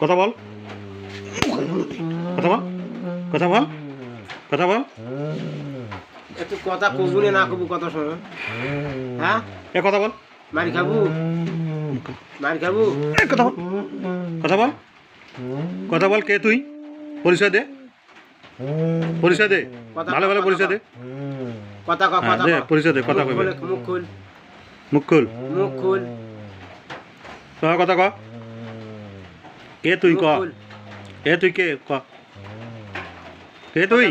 কথা বল। কথা বল। কথা বল। কথা বল। একটু কথা কবু নে কবু কথা শোনো। হ্যাঁ? এ কথা বল। মারি খাবু? মারি খাবু? এ কথা বল। কথা বল। কথা বল কে তুই? পরিচয় দে। পরিচয় দে। ভালো ভালো পরিচয় দে। কথা ক হ্যাঁ কথা দে পরিচয় দে কথা কইবে মুখ খুল। মুখ খুল। মুখ খুল। কথা ক। কে তুই ক। এ তুই কে ক কে তুই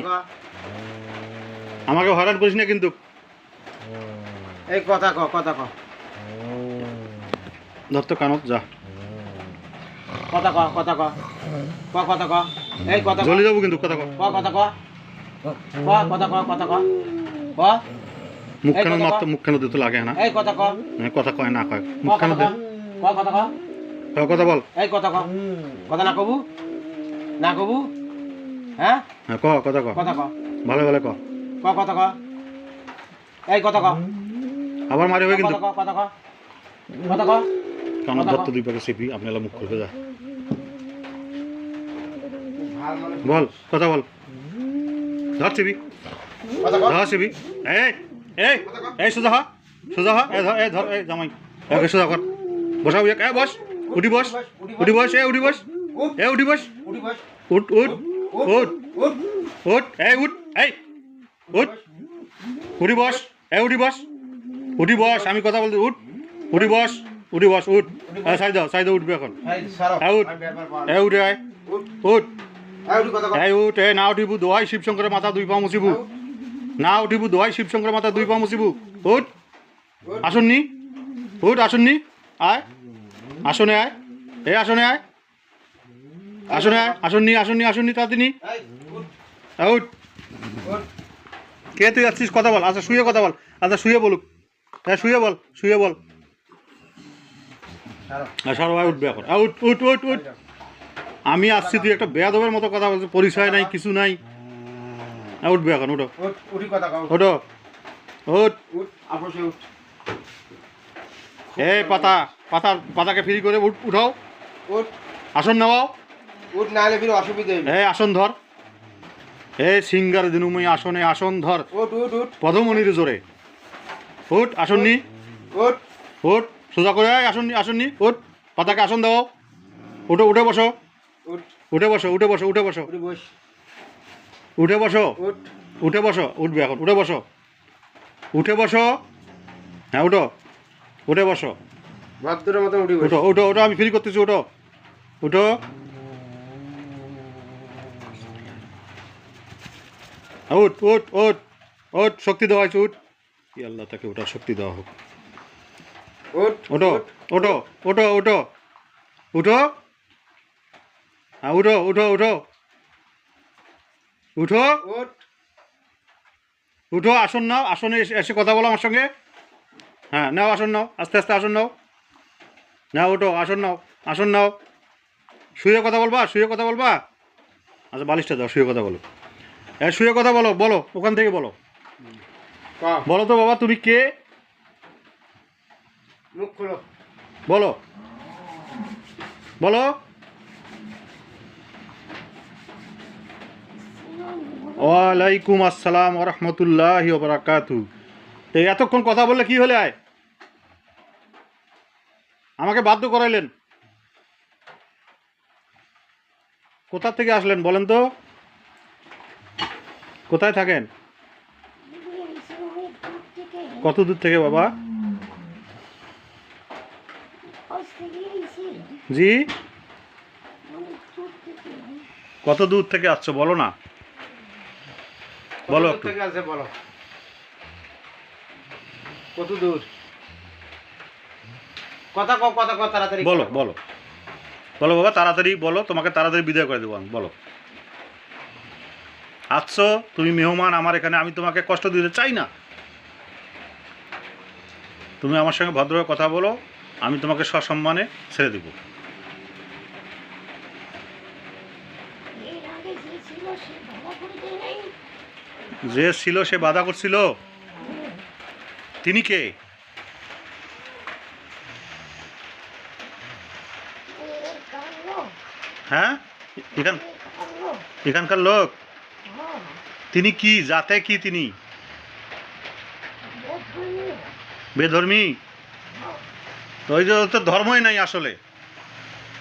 আমাকে হয়রান করিস না কিন্তু এই কথা ক কথা ক ধর তো কানত যা কথা ক কথা ক ক কথা ক এই কথা ক জ্বলি যাব কিন্তু কথা ক ক কথা ক ক কথা ক কথা ক ক মুখ এই মাত্র ক। মুখ খানো দিতে লাগে না এই কথা ক হ্যাঁ, কথা কয় না কয় ক মুখ খানো কথা দে ক ক কথা ক হ্যাঁ, কথা বল এই কথা ক কথা না কবু না কবু হ্যাঁ হ্যাঁ ক কথা ক কথা ক ভালো ভালো ক ক কথা ক এই কথা ক আবার মারি হবে কিন্তু কথা ক কথা ক দুই পাকে আপনারা মুখ যা। বল কথা বল ধর ধর এই এই এই সোজা হ সোজা হ এই ধর এই ধর এই জামাই একে সোজা কর বসাও এক এ বস উঠি বস উঠি বস এ উঠি বস এ উঠি বস। উঠি উঠ উঠ উঠ উঠ উঠ এই উঠ এই উঠ। উঠি বস এ উঠি বস উঠি বস আমি কথা বলতে উঠ উঠি বস উঠি বস উঠ। এ সাই দাও সাই দাও উঠবে এখন এই উঠ। এ উঠে আয়। উঠ। উঠ। এই উঠি এ না উঠিবু দোহাই শিবশঙ্করের মাথা দুই পা মুচিবু না উঠিবু দোহাই শিবশঙ্করের মাথা দুই পা মুচিবু উঠ। আসুননি উঠ আসুননি আয়। আসনে আয়। এই আসনে আয়। আসনে আয়। আসননি আসননি আসননি তাড়াতাড়ি এই উঠ আয় উঠ উঠ। কে তুই আসছিস কথা বল। আচ্ছা শুয়ে কথা বল। আচ্ছা শুয়ে বলুক। হ্যাঁ শুয়ে বল শুয়ে বল। ভাই উঠবে এখন। আয় উঠ উঠ উঠ আমি আসছি তুই একটা বেয়াদবের মতো কথা বলছিস। পরিচয় নাই কিছু নাই। উঠবে এখন উঠো। উঠ উঠি এই পাতা। পাতা পাতাকে ফ্রি করে উঠ উঠাও। উঠ। আসন নেওয়াও উঠ না হলে ফির অসুবিধা এই আসন ধর। এই সিঙ্গার দিনুময় আসনে আসন ধর। উঠ উঠ উঠ। পদমণির জোরে। উঠ আসন নি। উঠ। উঠ সোজা করে আসন নি আসন নি। উঠ পাতাকে আসন দাও। উঠো। উঠে বসো উঠে বসো উঠে বসো। উঠে বসো। উঠে বসো। উঠ। উঠে বসো উঠবে এখন। উঠে বসো। উঠে বসো। হ্যাঁ উঠো। উঠে বসো। ভদ্রের মতো উঠি উঠো উঠো উঠো আমি ফ্রি করতেছি উঠো উঠো উঠ উঠ উঠ উঠ শক্তি দেওয়া হয়েছে উঠ। ই আল্লাহ তাকে ওঠার শক্তি দেওয়া হোক। উঠ ওঠো ওঠো ওঠো ওঠো। উঠো। হ্যাঁ উঠো উঠো উঠো। উঠো। উঠ। আসন নাও আসনে এসে কথা বলো আমার সঙ্গে। হ্যাঁ নাও আসন নাও আস্তে আস্তে আসন নাও। নাও ওঠো আসন নাও আসন নাও। শুয়ে কথা বলবা শুয়ে কথা বলবা। আচ্ছা বালিশটা দাও শুয়ে কথা বলো। হ্যাঁ শুয়ে কথা বলো বলো ওখান থেকে বলো। বলো তো বাবা তুমি কে? মুখ খোলো। বলো। বলো। ওয়ালাইকুম আসসালাম ওরহমতুল্লাহ বারাকাতু তো এতক্ষণ কথা বললে কি হলে আয়? আমাকে বাধ্য করাইলেন। কোথা থেকে আসলেন বলেন তো? কোথায় থাকেন? কত দূর থেকে বাবা? জি? কত দূর থেকে আসছো বলো না। বলো কত দূর একটু। থেকে আছে বলো। কত দূর? কথা কথা তাড়াতাড়ি বলো বলো। বলো বাবা তাড়াতাড়ি বলো তোমাকে তাড়াতাড়ি বিদায় করে দেবো আমি বলো। আসছো তুমি মেহমান আমার এখানে আমি তোমাকে কষ্ট দিতে চাই না। তুমি আমার সঙ্গে ভদ্রভাবে কথা বলো আমি তোমাকে সসম্মানে ছেড়ে দেবো। যে ছিল সে বাধা করছিল। তিনি কে এর কাণ্ড হ্যাঁ? এখান এখানকার লোক। তিনি কি? জাতে কি তিনি? বেধর্মী? ওই যে তো ধর্মই নাই আসলে।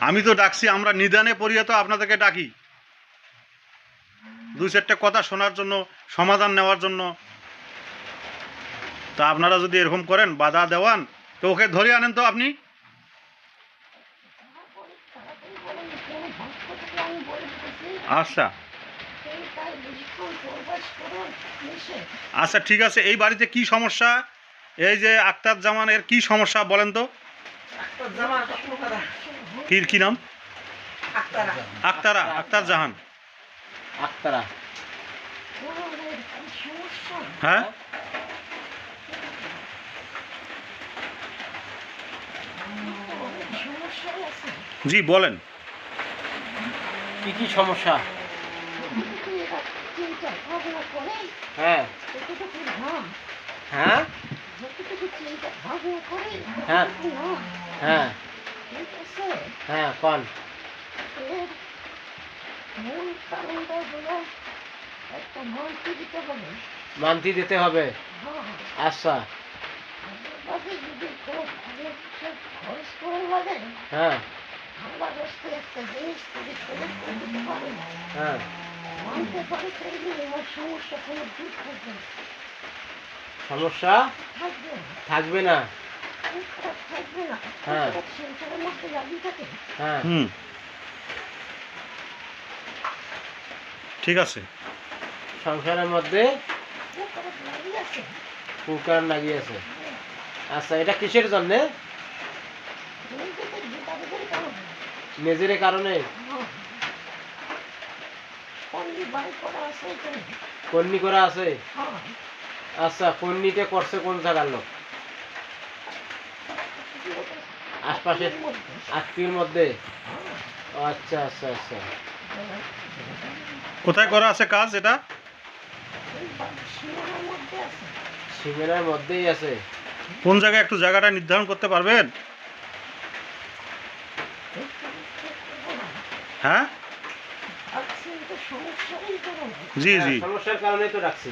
আমি তো ডাকছি, আমরা নিদানে পড়িয়ে তো আপনাদেরকে ডাকি। দু চারটে কথা শোনার জন্য, সমাধান নেওয়ার জন্য। তা আপনারা যদি এরকম করেন, বাধা দেওয়ান, তো ওকে ধরে আনেন তো আপনি তারপরে তাড়াতাড়ি বলেন কেন ভক্ত থেকে আমি বলে দিতেছি আচ্ছা। আচ্ছা ঠিক আছে। এই বাড়িতে কি সমস্যা? এই যে আক্তার জামান এর কি সমস্যা বলেন তো? কি নাম? আক্তারা আক্তারা জাহান আক্তারা হ্যাঁ? জি বলেন। কি কি সমস্যা? হ্যাঁ। হ্যাঁ? হ্যাঁ। হ্যাঁ। হ্যাঁ মানতে দিতে হবে। আচ্ছা। হ্যাঁ। হ্যাঁ। সমস্যা? থাকবে না। হ্যাঁ। হ্যাঁ। হুম। ঠিক আছে। সংসারের মধ্যে কুকার লাগিয়েছে। আচ্ছা এটা কিসের জন্যে? নিজের কারণে। করা আছে কন্নি করা আছে? হ্যাঁ। আচ্ছা কন্নিতে করছে কোন জায়গার লোক? আশপাশের মধ্যে আত্মীয়র মধ্যে? ও আচ্ছা আচ্ছা আচ্ছা। কোথায় করা আছে কাজ এটা? সিমেনার মধ্যেই আছে। কোন জায়গায় একটু জায়গাটা নির্ধারণ করতে পারবেন? হ্যাঁ? কারণে জি হ্যাঁ, জি সমস্যার তো রাখছি।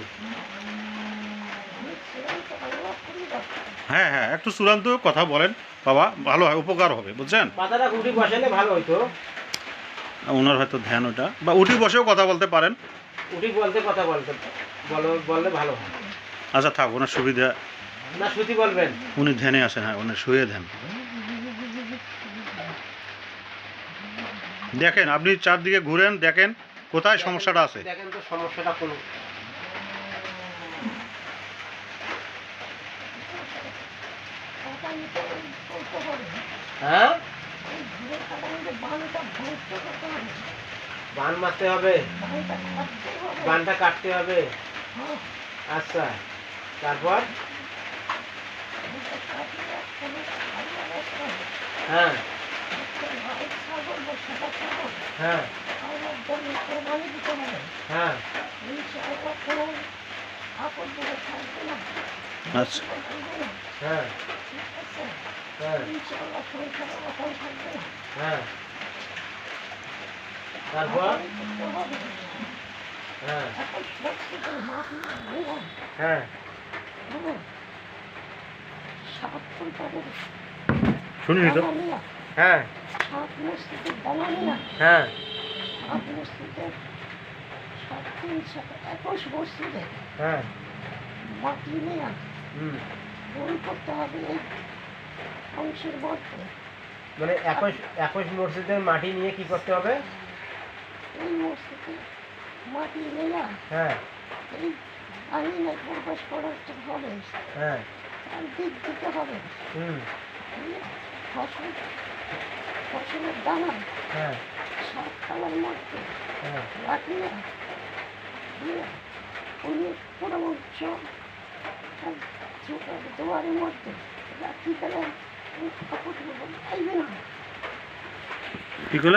ডাক্তার হ্যাঁ হ্যাঁ একটু চূড়ান্ত কথা বলেন বাবা ভালো হয় উপকার হবে বুঝছেন? পাতাটা বসালে ভালো হইতো। ওনার হয়তো ধ্যান ওটা। বা উঠি বসেও কথা বলতে পারেন। উঠি বলতে কথা বলতে বললে ভালো হয়। আচ্ছা থাক ওনার সুবিধা না বলবেন। উনি ধ্যানে আসেন হ্যাঁ উনি শুয়ে ধ্যান। দেখেন আপনি চারদিকে ঘুরেন দেখেন কোথায় সমস্যাটা আছে। দেখেন তো সমস্যাটা কোন। হ্যাঁ? বান মারতে হবে। বানটা কাটতে হবে। আচ্ছা তারপর। হ্যাঁ। হ্যাঁ। হ্যাঁ। আচ্ছা। হ্যাঁ। হ্যাঁ। হ্যাঁ। তারপর? হ্যাঁ। হ্যাঁ। শুনিনি তো। হ্যাঁ। হ্যাঁ। একুশ হ্যাঁ। মাটি নেয়া হুম। করতে হবে অংশের মধ্যে মানে একুশ একুশ মসজিদের মাটি নিয়ে কি করতে হবে? এই মসজিদে মাটি নেয়া হ্যাঁ। এই আইনে প্রবেশ করাতে হবে হ্যাঁ। আর দিক দিতে হবে। হুম। ফসল ফসলের দানা হ্যাঁ। সাত কালার মধ্যে। হ্যাঁ। রাখিয়ে দিয়ে উনি পুরো উচ্চ দুয়ারের মধ্যে রাখি গেলে কাপড় আইবে না। কি করলে